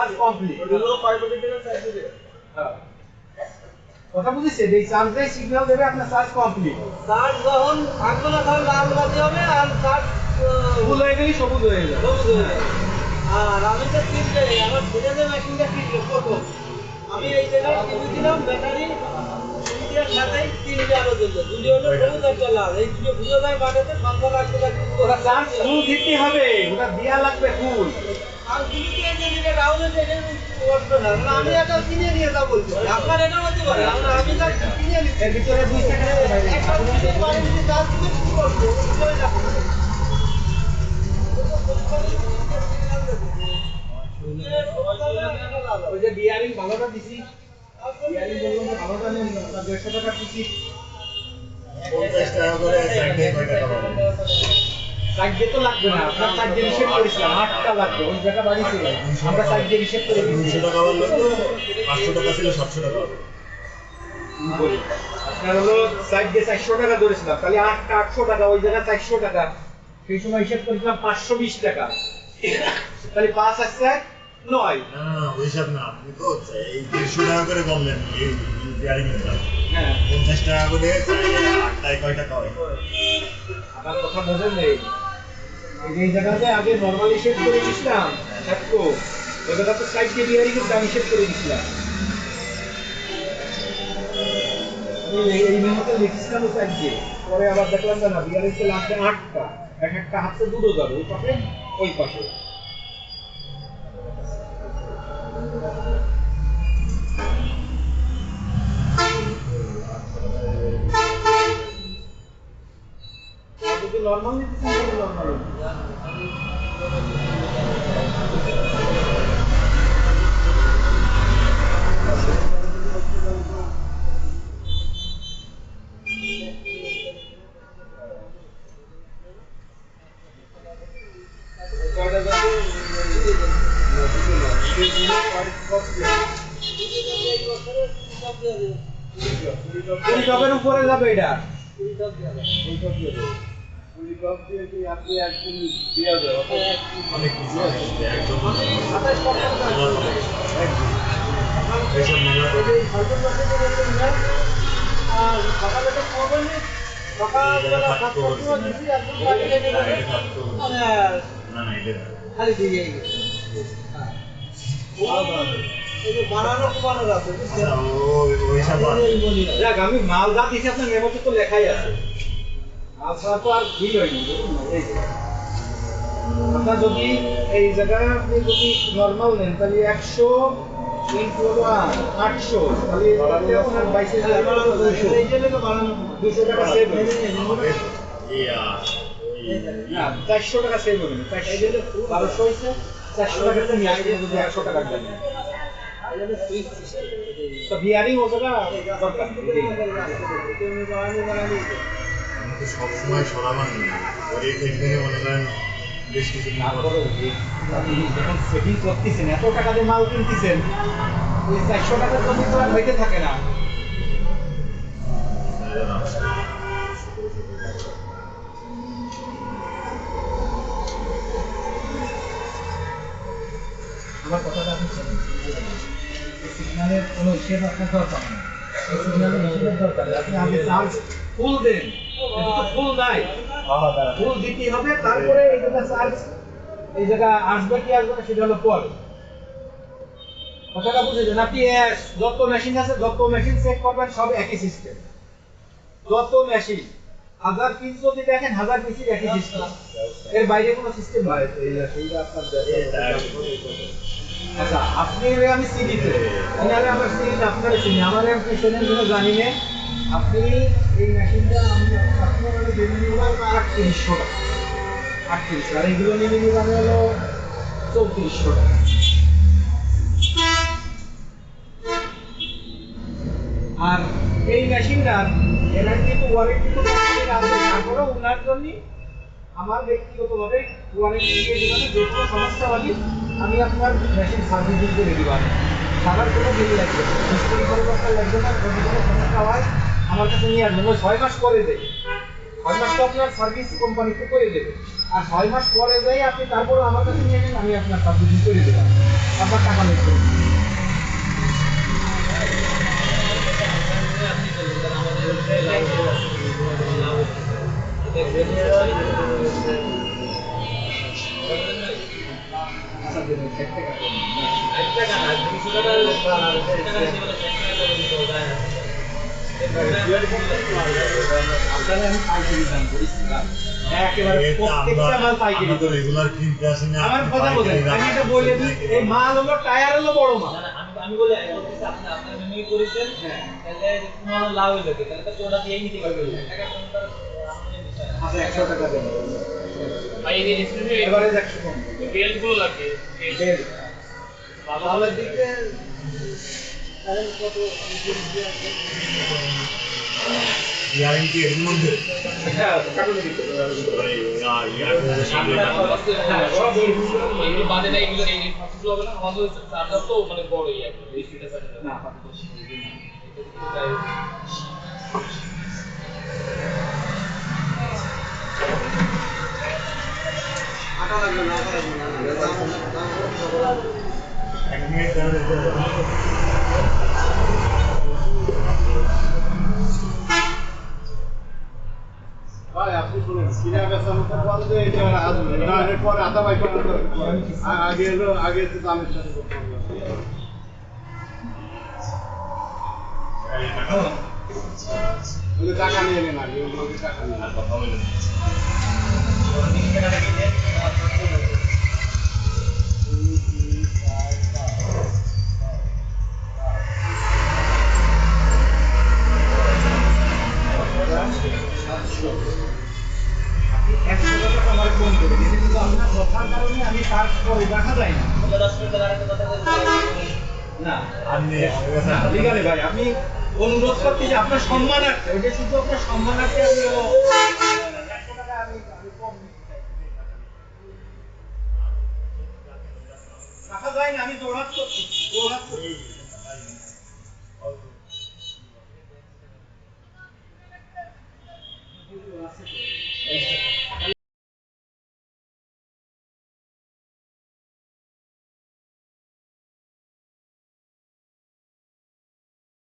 Charge complete charge দিবে কথা বুঝেছেন? এই চার্জে সিগন্যাল দেবে আপনার চার্জ কমপ্লিট চার্জ যখন থাকবে না তখন লাল বাতি হবে আর চার্জ সবুজ হয়ে গেলেই সবুজ হয়ে যাবে। সবুজ হয়ে যাবে। আর আমি তো কিনলে আমার ছেলে যে মেশিনটা প্রথম। আমি এই জায়গায় কিনে দিলাম ব্যাটারি ইন্ডিয়ার সাথেই তিনটে আলো জ্বললো। দুটো হলো সবুজ একটা লাল। এই দুটো বুঝে যায় মাঠেতে সন্ধ্যা লাগতে লাগতে চার্জ ফুল দিতে হবে। ওটা দেয়া লাগবে ফুল। ওই যে বিয়ারিং ভালোটা দিছি। বিয়ারিং বললাম ভালোটা নেন দেড়শো টাকা দিছি। পঞ্চাশ টাকা করে সাইড টাকা পাবেন সাইড দিয়ে তো লাগবে না। আপনার সাইড দিয়ে হিসেব করেছিলাম আটটা লাগবে ওই জায়গা বাড়ি আমরা সাইড দিয়ে হিসেব করে দিয়েছি। টাকা বলল পাঁচশো টাকা ছিল সাতশো টাকা হবে আপনার হলো সাইড দিয়ে চারশো টাকা ধরেছিলাম তাহলে আটটা আটশো টাকা ওই জায়গায় চারশো টাকা। সেই সময় হিসেব করেছিলাম পাঁচশো বিশ টাকা। তাহলে পাঁচ আসছে নয়। না না না ওই হিসাব না আপনি তো এই দেড়শো টাকা করে বললেন এই বিয়ারিং হ্যাঁ। পঞ্চাশ টাকা করে আটটায় কয় টাকা হয়? আমার কথা বোঝেন নেই। এই করে দিছিলাম দেখো ওই বিয়ারি কিন্তু দিছিলাম এই মেমোতে লিখছিলাম সাইড পরে আবার দেখলাম, না বিয়ারি তো লাগবে আটটা। এক একটা হাতে দুটো যাবে, ওই পাশে ওই পাশে। যদি নর্মাল নিতে চান তাহলে নর্মাল কুড়ি টপের উপরে যাবে এটা। কুড়ি টপ দিয়ে কুড়ি টপ দিয়ে অনেক কিছু একদম আমি মাল যা দিছি আপনার মেমোতে তো লেখাই আছে। হয়নি এই। আপনার যদি এই জায়গায় আপনি যদি নর্মাল নেন, তাহলে একশো আটশো তাহলে। দুশো টাকা সেভ হবে টাকা সেভ হবে বারোশো হয়েছে টাকা একশো সুইচ system। তো বিয়ারিং ও জায়গা দরকার বানানি। সবসময় দিন পর। আপনি যখন করতেছেন, এত টাকা দিয়ে মাল কিনতেছেন, ওই চারশো আর হইতে থাকে না। আমার কথাটা আপনি সিগন্যালের কোনো হিসেব আপনার দরকার নেই। সিগন্যালের দরকার আপনি আগে চার্জ ফুল দেন। ফুল নাই। ফুল দিতে হবে তারপরে এই জায়গা চার্জ এই জায়গা আসবে কি আসবে না সেটা হলো পরে কথাটা বুঝেছেন? আপনি এস, যত মেশিন আছে যত মেশিন চেক করবেন সব একই সিস্টেম যত মেশিন হাজার পিস যদি দেখেন হাজার পিসই একই সিস্টেম এর বাইরে কোনো সিস্টেম নাই। আচ্ছা আপনি আমি চিনি তো। এনারে আমার না আপনারা চিনি আমার আপনি চেনেন জানি না আপনি এই মেশিনটা আমি আপনার মানে জেনে নিলাম আটত্রিশশো টাকা। আটত্রিশশো, আর এগুলো নিয়ে নিলাম হলো চৌত্রিশশো টাকা। আর এই মেশিনটার এনার কিন্তু ওয়ারেন্টি তো তারপরেও ওনার জন্য আমার ব্যক্তিগতভাবে ওয়ারেন্টি দিয়ে দিলাম যে কোনো সমস্যা হলে আমি আপনার মেশিন সার্ভিসিং করে দিব সারার কোনো দেরি লাগবে মিস্ত্রি পরিবর্তন লাগবে না, যদি কোনো সমস্যা হয় আমার কাছে নিয়ে আসবেন। ওই ছয় মাস পরে দেবে। ছয় মাস তো আপনার সার্ভিস কোম্পানিতে করে দেবে। আর ছয় মাস পরে যাই আপনি তারপরে আমার কাছে নিয়ে নেন আমি আপনার সার্ভিসিং করে দেবো। আপনার টাকা নিচ্ছে আচ্ছা দিন এক টাকা না কথা বলেন পাইকারি আমি বলে হলো হলো আপনার করেছেন হ্যাঁ। তাহলে কোনো লাভ হইল তাহলে তো দিয়েই নিতে পারবে টাকা। আচ্ছা একশো টাকা দেন। ভাই এই এভারেজ একশো কম। বেল্ট। গুলো লাগবে দেন বাজারের দিকে গ্যারান্টি এর মধ্যে আটা লাগবে না আটা লাগবে না ভাই, আপনি শুনুন কিনা বেচা মতো এই যে না এর পরে আধা করতে হবে টাকা নিয়ে নেন আগে টাকা নিয়ে আমি অনুরোধ করছি যে আপনার সম্মানার্থে ওইটা শুধু আপনার সম্মানার্থে আমি টাকা যায় না আমি দৌড়াত করছি দৌড়াত